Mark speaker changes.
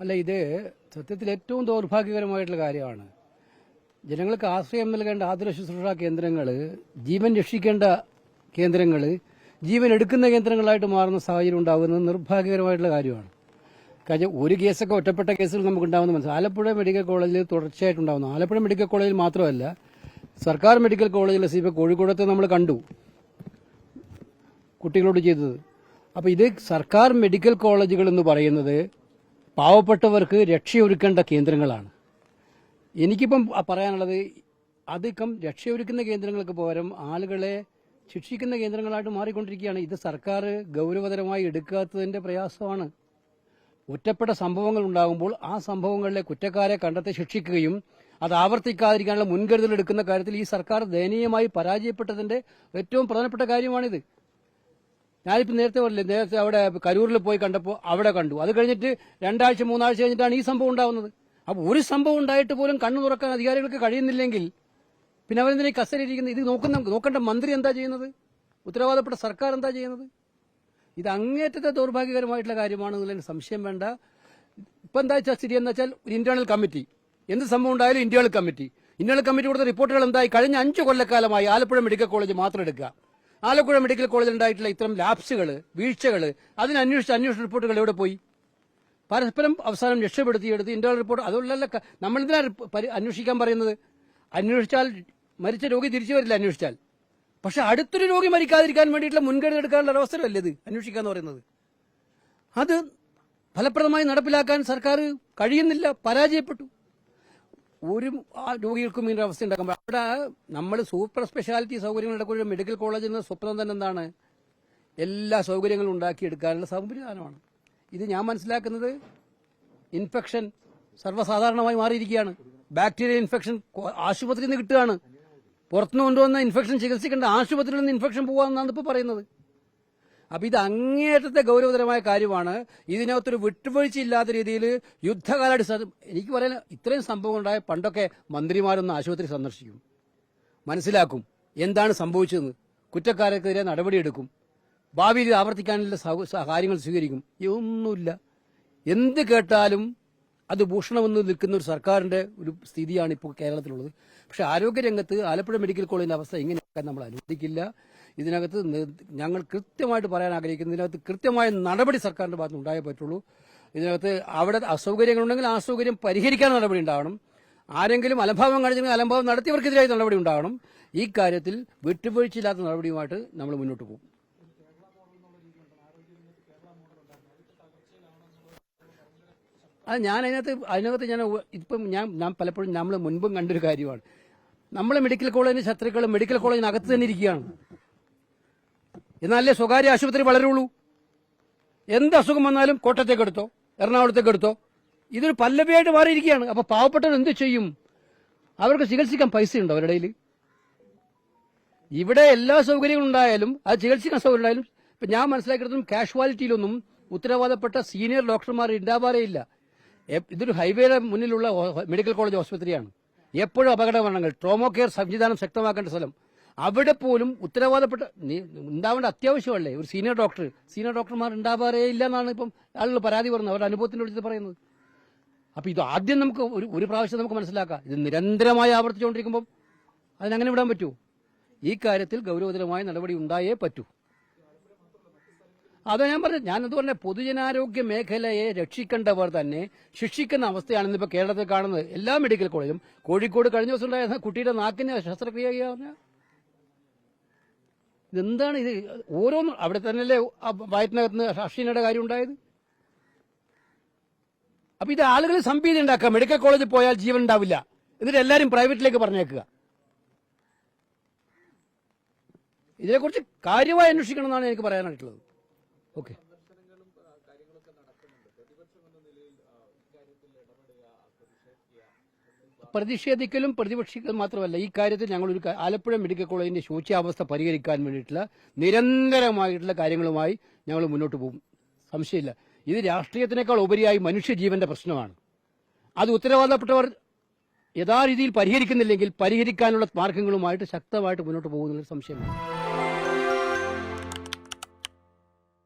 Speaker 1: അല്ല ഇത് സത്യത്തിൽ ഏറ്റവും ദൗർഭാഗ്യകരമായിട്ടുള്ള കാര്യമാണ്. ജനങ്ങൾക്ക് ആശ്രയം നൽകേണ്ട ആതുര ശുശ്രൂഷ കേന്ദ്രങ്ങൾ ജീവൻ രക്ഷിക്കേണ്ട കേന്ദ്രങ്ങൾ ജീവൻ എടുക്കുന്ന കേന്ദ്രങ്ങളായിട്ട് മാറുന്ന സാഹചര്യം ഉണ്ടാകുന്നത് നിർഭാഗ്യകരമായിട്ടുള്ള കാര്യമാണ്. കാര്യം ഒരു കേസൊക്കെ ഒറ്റപ്പെട്ട കേസുകൾ നമുക്ക് ഉണ്ടാകുന്ന മനസ്സിലാവും ആലപ്പുഴ മെഡിക്കൽ കോളേജിൽ തുടർച്ചയായിട്ടുണ്ടാകുന്നു ആലപ്പുഴ മെഡിക്കൽ കോളേജിൽ മാത്രമല്ല സർക്കാർ മെഡിക്കൽ കോളേജിലെ സി കോഴിക്കോടത്ത് നമ്മൾ കണ്ടു. കുട്ടികളോട് ചെയ്തത്. അപ്പോൾ ഇത് സർക്കാർ മെഡിക്കൽ കോളേജുകൾ എന്ന് പറയുന്നത് പാവപ്പെട്ടവർക്ക് രക്ഷയൊരുക്കേണ്ട കേന്ദ്രങ്ങളാണ്. എനിക്കിപ്പം പറയാനുള്ളത് അധികം രക്ഷയൊരുക്കുന്ന കേന്ദ്രങ്ങൾക്ക് പകരം ആളുകളെ ശിക്ഷിക്കുന്ന കേന്ദ്രങ്ങളായിട്ട് മാറിക്കൊണ്ടിരിക്കുകയാണ്. ഇത് സർക്കാർ ഗൗരവതരമായി എടുക്കാത്തതിന്റെ പ്രയാസമാണ്. ഒറ്റപ്പെട്ട സംഭവങ്ങൾ ഉണ്ടാകുമ്പോൾ ആ സംഭവങ്ങളിലെ കുറ്റക്കാരെ കണ്ടെത്തി ശിക്ഷിക്കുകയും അത് ആവർത്തിക്കാതിരിക്കാനുള്ള മുൻകരുതൽ എടുക്കുന്ന കാര്യത്തിൽ ഈ സർക്കാർ ദയനീയമായി പരാജയപ്പെട്ടതിന്റെ ഏറ്റവും പ്രധാനപ്പെട്ട കാര്യമാണിത്. ഞാനിപ്പോൾ നേരത്തെ പറഞ്ഞില്ലേ നേരത്തെ അവിടെ കരൂരിൽ പോയി കണ്ടപ്പോൾ അവിടെ കണ്ടു. അത് കഴിഞ്ഞിട്ട് രണ്ടാഴ്ച മൂന്നാഴ്ച കഴിഞ്ഞിട്ടാണ് ഈ സംഭവം ഉണ്ടാവുന്നത്. അപ്പോൾ ഒരു സംഭവം ഉണ്ടായിട്ട് പോലും കണ്ണു തുറക്കാൻ അധികാരികൾക്ക് കഴിയുന്നില്ലെങ്കിൽ പിന്നെ അവരെന്തിനാ കസ്റ്റഡി കസ്റ്റഡിയിരിക്കുന്നത് ഇത് നോക്കുന്ന നോക്കേണ്ട മന്ത്രി എന്താ ചെയ്യുന്നത്? ഉത്തരവാദപ്പെട്ട സർക്കാർ എന്താ ചെയ്യുന്നത്? ഇത് അങ്ങേറ്റത്തെ ദൗർഭാഗ്യകരമായിട്ടുള്ള കാര്യമാണെന്നുള്ള സംശയം വേണ്ട. ഇപ്പം എന്താ വെച്ചാൽ സ്ഥിതി എന്ന് വെച്ചാൽ ഒരു ഇന്റേണൽ കമ്മിറ്റി എന്ത് സംഭവം ഉണ്ടായാലും ഇന്റേണൽ കമ്മിറ്റി ഇന്റേണൽ കമ്മിറ്റി കൊടുത്ത റിപ്പോർട്ടുകൾ എന്തായി? കഴിഞ്ഞ അഞ്ച് കൊല്ലക്കാലമായി ആലപ്പുഴ മെഡിക്കൽ കോളേജ് മാത്രം എടുക്കുക. ആലപ്പുഴ മെഡിക്കൽ കോളേജിൽ ഉണ്ടായിട്ടുള്ള ഇത്തരം ലാപ്സുകൾ വീഴ്ചകൾ അതിന് അന്വേഷിച്ച അന്വേഷണ റിപ്പോർട്ടുകൾ എവിടെ പോയി? പരസ്പരം അവസാനം രക്ഷപ്പെടുത്തിയെടുത്ത് ഇന്റേണൽ റിപ്പോർട്ട് അതുകൊണ്ടല്ല നമ്മളെന്തിനാ അന്വേഷിക്കാൻ പറയുന്നത്? അന്വേഷിച്ചാൽ മരിച്ച രോഗി തിരിച്ചു വരില്ല അന്വേഷിച്ചാൽ. പക്ഷെ അടുത്തൊരു രോഗി മരിക്കാതിരിക്കാൻ വേണ്ടിയിട്ടുള്ള മുൻകരുതൽ എടുക്കാനുള്ള അവസരമല്ലേ ഇത് അന്വേഷിക്കാന്ന് പറയുന്നത്? അത് ഫലപ്രദമായി നടപ്പിലാക്കാൻ സർക്കാർ കഴിയുന്നില്ല പരാജയപ്പെട്ടു. ഒരു രോഗികൾക്കും ഇങ്ങനെ അവസ്ഥ ഉണ്ടാക്കുമ്പോൾ അവിടെ നമ്മൾ സൂപ്പർ സ്പെഷ്യാലിറ്റി സൗകര്യങ്ങൾ ഉണ്ടാക്കുന്ന മെഡിക്കൽ കോളേജിൽ നിന്ന് സ്വപ്നം തന്നെ എന്താണ്? എല്ലാ സൗകര്യങ്ങളും ഉണ്ടാക്കിയെടുക്കാനുള്ള സംവിധാനമാണ് ഇത് ഞാൻ മനസ്സിലാക്കുന്നത് ഇൻഫെക്ഷൻ സർവസാധാരണമായി മാറിയിരിക്കുകയാണ്. ബാക്ടീരിയ ഇൻഫെക്ഷൻ ആശുപത്രിയിൽ നിന്ന് കിട്ടുകയാണ്. പുറത്തുനിന്ന് കൊണ്ടുവന്ന ഇൻഫെക്ഷൻ ചികിത്സിക്കേണ്ട ആശുപത്രിയിൽ നിന്ന് ഇൻഫെക്ഷൻ പോകാമെന്നാണ് ഇപ്പോൾ പറയുന്നത്. അപ്പൊ ഇത് അങ്ങേയറ്റത്തെ ഗൗരവതരമായ കാര്യമാണ്. ഇതിനകത്തൊരു വിട്ടുവീഴ്ചയില്ലാത്ത രീതിയിൽ യുദ്ധകാലാടിസ്ഥാന എനിക്ക് പറയാൻ ഇത്രയും സംഭവം ഉണ്ടായ പണ്ടൊക്കെ മന്ത്രിമാരൊന്ന് ആശുപത്രി സന്ദർശിക്കും. മനസ്സിലാക്കും എന്താണ് സംഭവിച്ചതെന്ന്. കുറ്റക്കാർക്കെതിരെ നടപടിയെടുക്കും. ഭാവിയിൽ ആവർത്തിക്കാനുള്ള കാര്യങ്ങൾ സ്വീകരിക്കും. ഇതൊന്നുമില്ല. എന്ത് കേട്ടാലും അത് ഭൂഷണമെന്ന് നിൽക്കുന്ന ഒരു സർക്കാരിന്റെ ഒരു സ്ഥിതിയാണ് ഇപ്പോൾ കേരളത്തിലുള്ളത്. പക്ഷെ ആരോഗ്യരംഗത്ത് ആലപ്പുഴ മെഡിക്കൽ കോളേജിന്റെ അവസ്ഥ ഇങ്ങനെയാക്കാൻ നമ്മൾ അനുവദിക്കില്ല. ഇതിനകത്ത് ഞങ്ങൾ കൃത്യമായിട്ട് പറയാൻ ആഗ്രഹിക്കുന്നു ഇതിനകത്ത് കൃത്യമായ നടപടി സർക്കാരിന്റെ ഭാഗത്ത് ഉണ്ടായേ പറ്റുള്ളൂ. ഇതിനകത്ത് അവിടെ അസൗകര്യങ്ങളുണ്ടെങ്കിൽ ആ അസൗകര്യം പരിഹരിക്കാൻ നടപടി ഉണ്ടാവണം. ആരെങ്കിലും അലംഭാവം കാണിച്ചെങ്കിൽ അലംഭാവം നടത്തിയവർക്കെതിരായി നടപടി ഉണ്ടാവണം. ഈ കാര്യത്തിൽ വിട്ടുവീഴ്ചയില്ലാത്ത നടപടിയുമായിട്ട് നമ്മൾ മുന്നോട്ട് പോകും. അത് ഞാൻ അതിനകത്ത് അതിനകത്ത് ഞാൻ ഇപ്പം ഞാൻ ഞാൻ പലപ്പോഴും നമ്മൾ മുൻപും കണ്ടൊരു കാര്യമാണ്. നമ്മൾ മെഡിക്കൽ കോളേജിന് ശത്രുക്കൾ മെഡിക്കൽ കോളേജിനകത്ത് തന്നെ ഇരിക്കുകയാണ്. എന്നാലേ സ്വകാര്യ ആശുപത്രി വളരുള്ളൂ. എന്ത് അസുഖം വന്നാലും കോട്ടയത്തേക്ക് എടുത്തോ എറണാകുളത്തേക്ക് എടുത്തോ ഇതൊരു പല്ലവിയായിട്ട് മാറിയിരിക്കുകയാണ്. അപ്പൊ പാവപ്പെട്ടവർ എന്ത് ചെയ്യും? അവർക്ക് ചികിത്സിക്കാൻ പൈസ ഉണ്ടോ അവരുടെ ഇവിടെ എല്ലാ സൗകര്യങ്ങളും ഉണ്ടായാലും അത് ചികിത്സിക്കാൻ സൗകര്യം ഉണ്ടായാലും ഇപ്പൊ ഞാൻ മനസ്സിലാക്കിയിടത്തും കാഷ്വാലിറ്റിയിലൊന്നും ഉത്തരവാദപ്പെട്ട സീനിയർ ഡോക്ടർമാർ ഉണ്ടാവാറേ ഇല്ല. ഇതൊരു ഹൈവേയുടെ മുന്നിലുള്ള മെഡിക്കൽ കോളേജ് ആശുപത്രിയാണ്. എപ്പോഴും അപകട മരണങ്ങൾ ട്രോമോ കെയർ സംവിധാനം ശക്തമാക്കേണ്ട സ്ഥലം. അവിടെ പോലും ഉത്തരവാദപ്പെട്ട ഉണ്ടാവേണ്ട അത്യാവശ്യമല്ലേ? ഒരു സീനിയർ ഡോക്ടർ സീനിയർ ഡോക്ടർമാർ ഉണ്ടാവാറേ ഇല്ല എന്നാണ് ഇപ്പം ആളുകൾ പരാതി പറഞ്ഞത് അവരുടെ അനുഭവത്തിന്റെ വിളിച്ച് പറയുന്നത്. അപ്പൊ ഇത് ആദ്യം നമുക്ക് ഒരു ഒരു പ്രാവശ്യം നമുക്ക് മനസ്സിലാക്കാം. ഇത് നിരന്തരമായി ആവർത്തിച്ചുകൊണ്ടിരിക്കുമ്പോൾ അതിനങ്ങനെ വിടാൻ പറ്റുമോ ഈ കാര്യത്തിൽ ഗൗരവതരമായ നടപടി ഉണ്ടായേ പറ്റൂ. അതാ ഞാൻ പറഞ്ഞു ഞാനത് പറഞ്ഞ പൊതുജനാരോഗ്യ മേഖലയെ രക്ഷിക്കേണ്ടവർ തന്നെ ശിക്ഷിക്കുന്ന അവസ്ഥയാണ് ഇന്നിപ്പോ കേരളത്തിൽ കാണുന്നത്. എല്ലാ മെഡിക്കൽ കോളേജും. കോഴിക്കോട് കഴിഞ്ഞ ദിവസം ഉണ്ടായിരുന്ന കുട്ടിയുടെ നാക്കിന് ശസ്ത്രക്രിയ ഇതെന്താണ് ഇത്? ഓരോന്നും അവിടെ തന്നെയല്ലേ വയറ്റിനകത്ത് നിന്ന് കാര്യം ഉണ്ടായത്? അപ്പൊ ഇത് ആളുകൾ സംഭീതി ഉണ്ടാക്കുക. മെഡിക്കൽ കോളേജിൽ പോയാൽ ജീവൻ ഉണ്ടാവില്ല. എന്നിട്ട് എല്ലാരും പ്രൈവറ്റിലേക്ക് പറഞ്ഞേക്കുക. ഇതിനെക്കുറിച്ച് കാര്യമായി അന്വേഷിക്കണം എന്നാണ് എനിക്ക് പറയാനായിട്ടുള്ളത്. ഓക്കെ. പ്രതിഷേധിക്കലും പ്രതിപക്ഷിക്കലും മാത്രമല്ല ഈ കാര്യത്തിൽ ഞങ്ങൾ ഒരു ആലപ്പുഴ മെഡിക്കൽ കോളേജിന്റെ ശോച്യാവസ്ഥ പരിഹരിക്കാൻ വേണ്ടിയിട്ടുള്ള നിരന്തരമായിട്ടുള്ള കാര്യങ്ങളുമായി ഞങ്ങൾ മുന്നോട്ട് പോകും. സംശയമില്ല. ഇത് രാഷ്ട്രീയത്തിനേക്കാൾ ഉപരിയായി മനുഷ്യജീവന്റെ പ്രശ്നമാണ്. അത് ഉത്തരവാദപ്പെട്ടവർ യഥാരീതിയിൽ പരിഹരിക്കുന്നില്ലെങ്കിൽ പരിഹരിക്കാനുള്ള മാർഗങ്ങളുമായിട്ട് ശക്തമായിട്ട് മുന്നോട്ട് പോകുന്നതിൽ സംശയമാണ്